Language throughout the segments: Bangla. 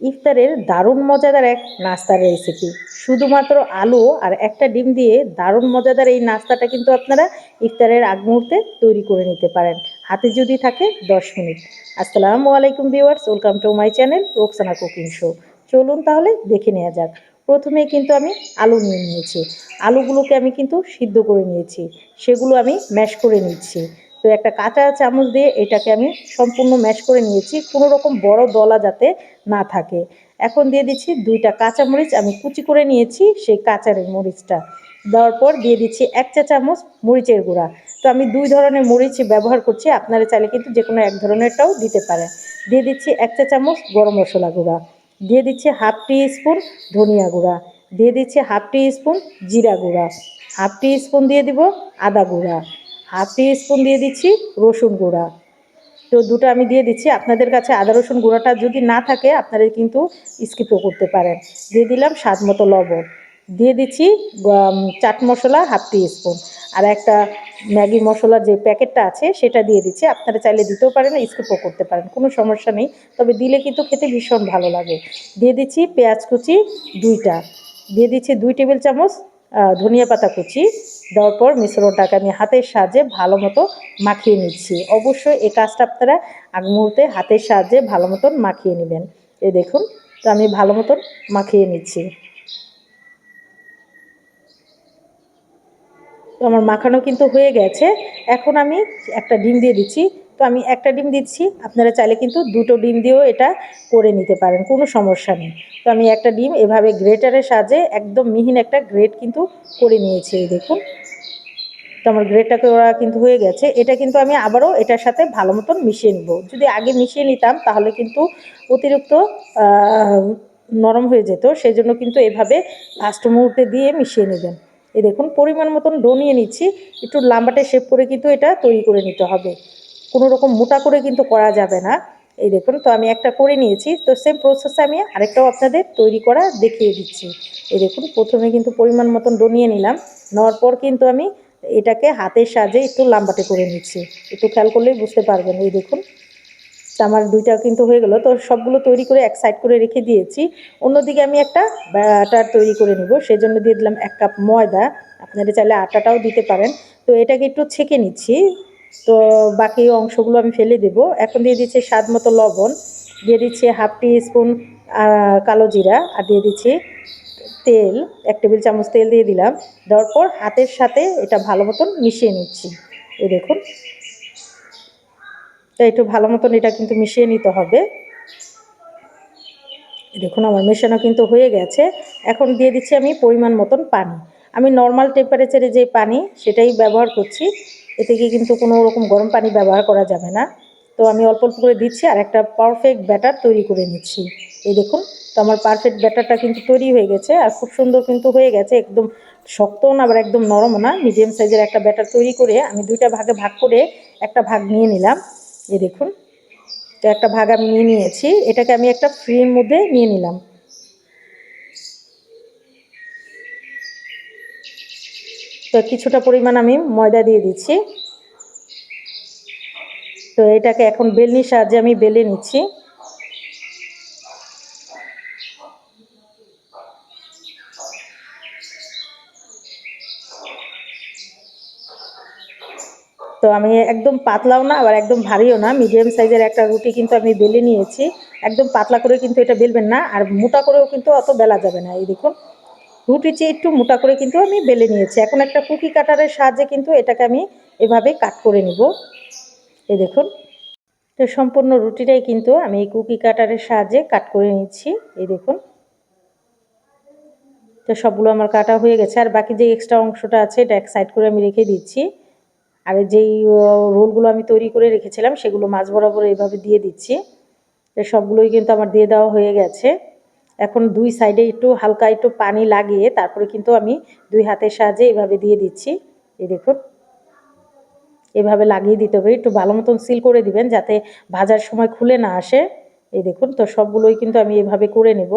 ইফতারের দারুণ মজাদার এক নাস্তার রেসিপি শুধুমাত্র আলু আর একটা ডিম দিয়ে দারুণ মজাদার এই নাস্তাটা কিন্তু আপনারা ইফতারের আগ মুহূর্তে তৈরি করে নিতে পারেন। হাতে যদি থাকে দশ মিনিট। আসসালামু আলাইকুম viewers welcome to my channel Roksana cooking show চলুন তাহলে দেখে নেওয়া যাক। প্রথমে কিন্তু আমি আলু নিয়ে নিয়েছি। আলুগুলোকে আমি কিন্তু সিদ্ধ করে নিয়েছি। সেগুলো আমি ম্যাশ করে নিচ্ছি। তো একটা কাঁচা চামচ দিয়ে এটাকে আমি সম্পূর্ণ ম্যাশ করে নিয়েছি, কোনো রকম বড় দলা যাতে না থাকে। এখন দিয়ে দিচ্ছি দুইটা কাঁচা মরিচ, আমি কুচি করে নিয়েছি সেই কাঁচার মরিচটা। দেওয়ার পর দিয়ে দিচ্ছি এক চা চামচ মরিচের গুঁড়া। তো আমি দুই ধরনের মরিচ ব্যবহার করছি, আপনারা চাইলে কিন্তু যে কোনো এক ধরনেরটাও দিতে পারেন। দিয়ে দিচ্ছি এক চা চামচ গরম মশলা গুঁড়া। দিয়ে দিচ্ছি হাফ টি স্পুন ধনিয়া গুঁড়া। দিয়ে দিচ্ছি হাফ টি স্পুন জিরা গুঁড়া। হাফ টি স্পুন দিয়ে দিব আদা গুঁড়া। হাফ টি স্পুন দিয়ে দিচ্ছি রসুন গুঁড়া। তো দুটো আমি দিয়ে দিচ্ছি। আপনাদের কাছে আদা রসুন গুঁড়োটা যদি না থাকে, আপনারা কিন্তু স্কিপও করতে পারেন। দিয়ে দিলাম স্বাদ মতো লবণ। দিয়ে দিচ্ছি chaat masala half teaspoon. আর একটা ম্যাগি মশলার যে প্যাকেটটা আছে, সেটা দিয়ে দিচ্ছি। আপনারা চাইলে দিতেও পারেন, স্কিপও করতে পারেন। কোনো সমস্যা নেই। তবে দিলে কিন্তু খেতে ভীষণ ভালো লাগে। দিয়ে দিচ্ছি পেঁয়াজ কুচি দুইটা। দিয়ে দিচ্ছি দুই টেবিল চামচ ধনিয়া পাতা কুচি দেওয়ার পর মিশ্রণটাকে আমি হাতের সাহায্যে ভালো মতো মাখিয়ে নিচ্ছি। অবশ্যই এই কাজটা আপনারা আগ মুহূর্তে হাতের সাহায্যে ভালো মতন মাখিয়ে নেবেন। এই দেখুন, তো আমি ভালো মতন মাখিয়ে নিচ্ছি। আমার মাখানো কিন্তু হয়ে গেছে। এখন আমি একটা ডিম দিয়ে দিচ্ছি। তো আমি একটা ডিম দিচ্ছি, আপনারা চাইলে কিন্তু দুটো ডিম দিয়েও এটা করে নিতে পারেন, কোনো সমস্যা নেই। তো আমি একটা ডিম এভাবে গ্রেটারের সাহায্যে একদম মিহিন একটা গ্রেট কিন্তু করে নিয়েছি দেখুন। তো আমার গ্রেটটা করা কিন্তু হয়ে গেছে, এটা কিন্তু আমি আবারও এটার সাথে ভালো মতন মিশিয়ে নিব। যদি আগে মিশিয়ে নিতাম, তাহলে কিন্তু অতিরিক্ত নরম হয়ে যেত সেই জন্য কিন্তু এভাবে লাস্ট মুহূর্তে দিয়ে মিশিয়ে নেবেন। এই দেখুন, পরিমাণ মতন ডো নিয়ে নিচ্ছি, একটু লাম্বাটে শেপ করে কিন্তু এটা তৈরি করে নিতে হবে। কোনো রকম মোটা করে কিন্তু করা যাবে না। এই দেখুন, তো আমি একটা করে নিয়েছি। তো সেম প্রসেসে আমি আরেকটাও আপনাদের তৈরি করা দেখিয়ে দিচ্ছি। এই দেখুন, প্রথমে কিন্তু পরিমাণ মতন ডো নিয়ে নিলাম। নেওয়ার পর কিন্তু আমি এটাকে হাতের সাহায্যে একটু লাম্বাটে করে নিচ্ছি। একটু খেয়াল করলেই বুঝতে পারবেন। এই দেখুন, তো আমার দুইটা কিন্তু হয়ে গেলো। তো সবগুলো তৈরি করে এক সাইড করে রেখে দিয়েছি। অন্যদিকে আমি একটা ব্যাটার তৈরি করে নিব। সেই জন্য দিয়ে দিলাম এক কাপ ময়দা। আপনারা চাইলে আটাটাও দিতে পারেন। তো এটাকে একটু ছেঁকে নিচ্ছি। তো বাকি অংশগুলো আমি ফেলে দেব। এখন দিয়ে দিচ্ছি স্বাদ মতো লবণ, দিয়ে দিচ্ছি হাফ টি স্পুন কালো জিরা, আর দিয়ে দিচ্ছি তেল, এক টেবিল চামচ তেল দিয়ে দিলাম। দেওয়ার পর হাতের সাথে এটা ভালো মতন মিশিয়ে নিচ্ছি। এই দেখুন। তো একটু ভালো মতন এটা কিন্তু মিশিয়ে নিতে হবে। দেখুন, আমার মেশানো কিন্তু হয়ে গেছে। এখন দিয়ে দিচ্ছি আমি পরিমাণ মতন পানি। আমি নর্মাল টেম্পারেচারে যে পানি সেটাই ব্যবহার করছি, এতে কি কিন্তু কোনো রকম গরম পানি ব্যবহার করা যাবে না। তো আমি অল্প অল্প করে দিচ্ছি আর একটা পারফেক্ট ব্যাটার তৈরি করে নিচ্ছি। এই দেখুন, তো আমার পারফেক্ট ব্যাটারটা কিন্তু তৈরি হয়ে গেছে আর খুব সুন্দর কিন্তু হয়ে গেছে, একদম শক্তও না, আবার একদম নরমও না। মিডিয়াম সাইজের একটা ব্যাটার তৈরি করে আমি দুইটা ভাগে ভাগ করে একটা ভাগ নিয়ে নিলাম। এই দেখুন, তো একটা ভাগ আমি নিয়ে নিয়েছি। এটাকে আমি একটা ফ্রির মধ্যে নিয়ে নিলাম। তো কিছুটা পরিমাণ আমি ময়দা দিয়ে দিচ্ছি। তো এটাকে এখন বেলনির সাহায্যে আমি বেলে নিচ্ছি। তো আমি একদম পাতলাও না, আবার একদম ভারীও না। মিডিয়াম সাইজের একটা রুটি কিন্তু আমি বেলে নিয়েছি। একদম পাতলা করে কিন্তু এটা বেলবেন না, আর মোটা করেও কিন্তু অত বেলা যাবে না। এই দেখুন রুটি চেয়ে একটু মোটা করে কিন্তু আমি বেলে নিয়েছি। এখন একটা কুকি কাটারের সাহায্যে কিন্তু এটাকে আমি এভাবে কাট করে নিব। এই দেখুন, তো সম্পূর্ণ রুটিটাই কিন্তু আমি এই কুকি কাটারের সাহায্যে কাট করে নিচ্ছি। এই দেখুন, তো সবগুলো আমার কাটা হয়ে গেছে। আর বাকি যে এক্সট্রা অংশটা আছে, এটা এক সাইড করে আমি রেখে দিচ্ছি। আর যেই রোলগুলো আমি তৈরি করে রেখেছিলাম, সেগুলো মাছ বরাবর এইভাবে দিয়ে দিচ্ছি। তো সবগুলোই কিন্তু আমার দিয়ে দেওয়া হয়ে গেছে। এখন দুই সাইডে একটু হালকা একটু পানি লাগিয়ে তারপরে কিন্তু আমি দুই হাতের সাহায্যে এভাবে দিয়ে দিচ্ছি। এই দেখুন। এভাবে লাগিয়ে দিতে হবে। একটু ভালো মতন সিল করে দিবেন যাতে ভাজার সময় খুলে না আসে। এই দেখুন, তো সবগুলোই কিন্তু আমি এভাবে করে নেব।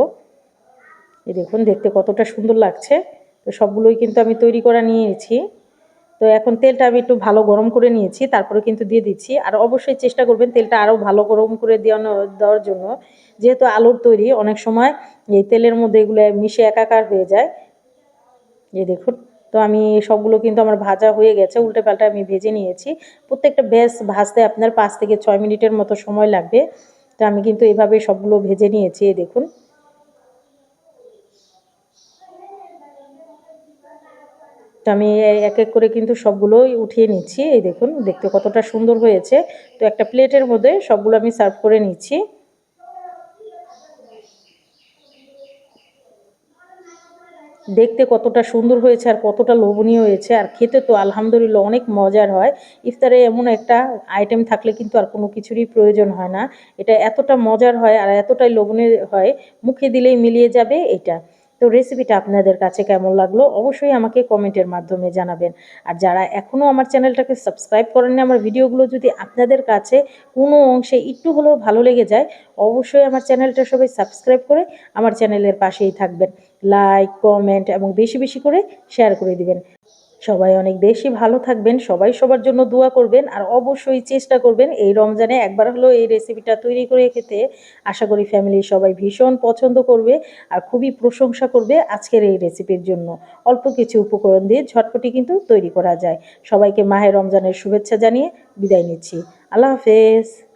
এই দেখুন, দেখতে কতটা সুন্দর লাগছে। তো সবগুলোই কিন্তু আমি তৈরি করা নিয়েছি। তো এখন তেলটা আমি একটু ভালো গরম করে নিয়েছি, তারপরে কিন্তু দিয়ে দিচ্ছি। আর অবশ্যই চেষ্টা করবেন তেলটা আরও ভালো গরম করে দেওয়ানো, দেওয়ার জন্য। যেহেতু আলুর তৈরি, অনেক সময় এই তেলের মধ্যে এগুলো মিশে একাকার হয়ে যায়। এই দেখুন, তো আমি সবগুলো কিন্তু আমার ভাজা হয়ে গেছে, উল্টে পাল্টা আমি ভেজে নিয়েছি। প্রত্যেকটা বেশ ভাজতে আপনার পাঁচ থেকে ছয় মিনিটের মতো সময় লাগবে। তো আমি কিন্তু এভাবে সবগুলো ভেজে নিয়েছি দেখুন। আমি এক এক করে কিন্তু সবগুলোই উঠিয়ে নিচ্ছি। এই দেখুন, দেখতে কতটা সুন্দর হয়েছে। তো একটা প্লেটের মধ্যে সবগুলো আমি সার্ভ করে নিচ্ছি। দেখতে কতটা সুন্দর হয়েছে আর কতটা লোভনীয় হয়েছে। আর খেতে তো আলহামদুলিল্লাহ অনেক মজার হয়। ইফতারে এমন একটা আইটেম থাকলে কিন্তু আর কোনো কিছুরই প্রয়োজন হয় না। এটা এতটা মজার হয় আর এতটাই লোভনীয় হয়, মুখে দিলেই মিলিয়ে যাবে এটা তো রেসিপিটা আপনাদের কাছে কেমন লাগল অবশ্যই আমাকে কমেন্টের মাধ্যমে জানাবেন। আর যারা এখনও আমার চ্যানেলটাকে সাবস্ক্রাইব করেননি, আমার ভিডিওগুলো যদি আপনাদের কাছে কোনো অংশে একটু হলেও ভালো লেগে যায়, অবশ্যই আমার চ্যানেলটা সবাই সাবস্ক্রাইব করে আমার চ্যানেলের পাশেই থাকবেন। লাইক কমেন্ট এবং বেশি বেশি করে শেয়ার করে দিবেন। সবাই অনেক বেশি ভালো থাকবেন, সবাই সবার জন্য দোয়া করবেন আর অবশ্যই চেষ্টা করবেন এই রমজানে একবার হলেও এই রেসিপিটা তৈরি করে খেতে। আশা করি ফ্যামিলির সবাই ভীষণ পছন্দ করবে আর খুবই প্রশংসা করবে আজকের এই রেসিপির জন্য। অল্প কিছু উপকরণ দিয়ে ঝটপটি কিন্তু তৈরি করা যায়। সবাইকে মাহে রমজানের শুভেচ্ছা জানিয়ে বিদায় নিচ্ছি। আল্লাহ হাফেজ।